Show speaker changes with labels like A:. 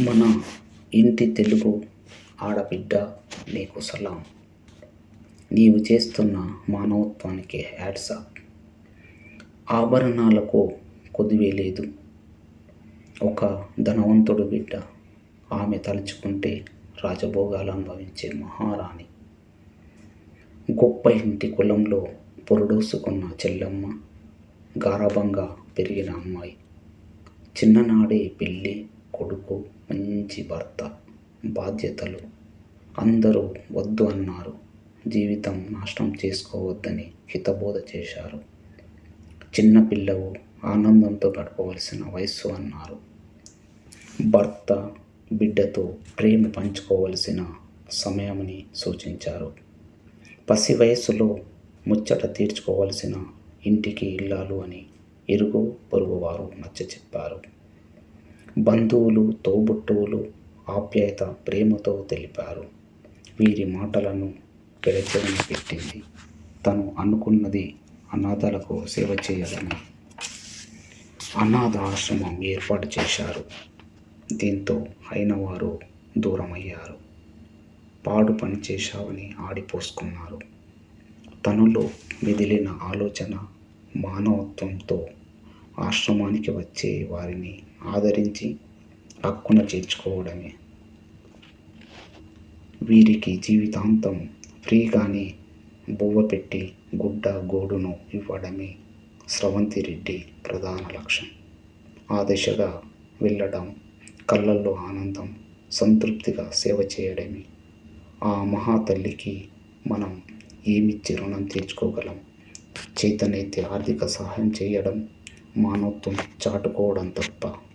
A: మన ఇంటి తెలుగు ఆడబిడ్డ నీకు సలాం. నీవు చేస్తున్న మానవత్వానికి హ్యాట్సాప్ ఆభరణాలకు కొదువే లేదు. ఒక ధనవంతుడు బిడ్డ ఆమె తలుచుకుంటే రాజభోగాలు అనుభవించే మహారాణి. గొప్ప ఇంటి కులంలో పొరడోసుకున్న చెల్లెమ్మ గారాభంగా పెరిగిన అమ్మాయి. చిన్ననాడే పెళ్ళి కొడుకు మంచి భర్త బాధ్యతలు. అందరూ వద్దు అన్నారు. జీవితం నాశనం చేసుకోవద్దని హితబోధ చేశారు. చిన్న పిల్లవు ఆనందంతో గడపవలసిన వయస్సు అన్నారు. భర్త బిడ్డతో ప్రేమ పంచుకోవలసిన సమయమని సూచించారు. పసి వయస్సులో ముచ్చట తీర్చుకోవలసిన ఇంటికి ఇల్లాలు అని ఇరుగు పొరుగు వారు నచ్చ చెప్పారు బంధువులు తోబుట్టువులు ఆప్యాయత ప్రేమతో తెలిపారు. వీరి మాటలను పెడచెవిన పెట్టింది. తను అనుకున్నది అనాథలకు సేవ చేయదని అనాథ ఆశ్రమం ఏర్పాటు చేశారు. దీంతో అయినవారు దూరమయ్యారు. పాడు పని చేశావని ఆడిపోసుకున్నారు. తనలో మిదిలిన ఆలోచన మానవత్వంతో ఆశ్రమానికి వచ్చే వారిని ఆదరించి హక్కున చేర్చుకోవడమే. వీరికి జీవితాంతం ఫ్రీగానే బువ్వ పెట్టి గుడ్డ గోడును ఇవ్వడమే స్రవంతి రెడ్డి ప్రధాన లక్ష్యం. ఆ దిశగా వెళ్ళడం కళ్ళల్లో ఆనందం సంతృప్తిగా సేవ చేయడమే. ఆ మహాతల్లికి మనం ఏమిచ్చి రుణం తీర్చుకోగలం? చేతనైతే ఆర్థిక సహాయం చేయడం మానవత్వం చాటుకోవడం తప్ప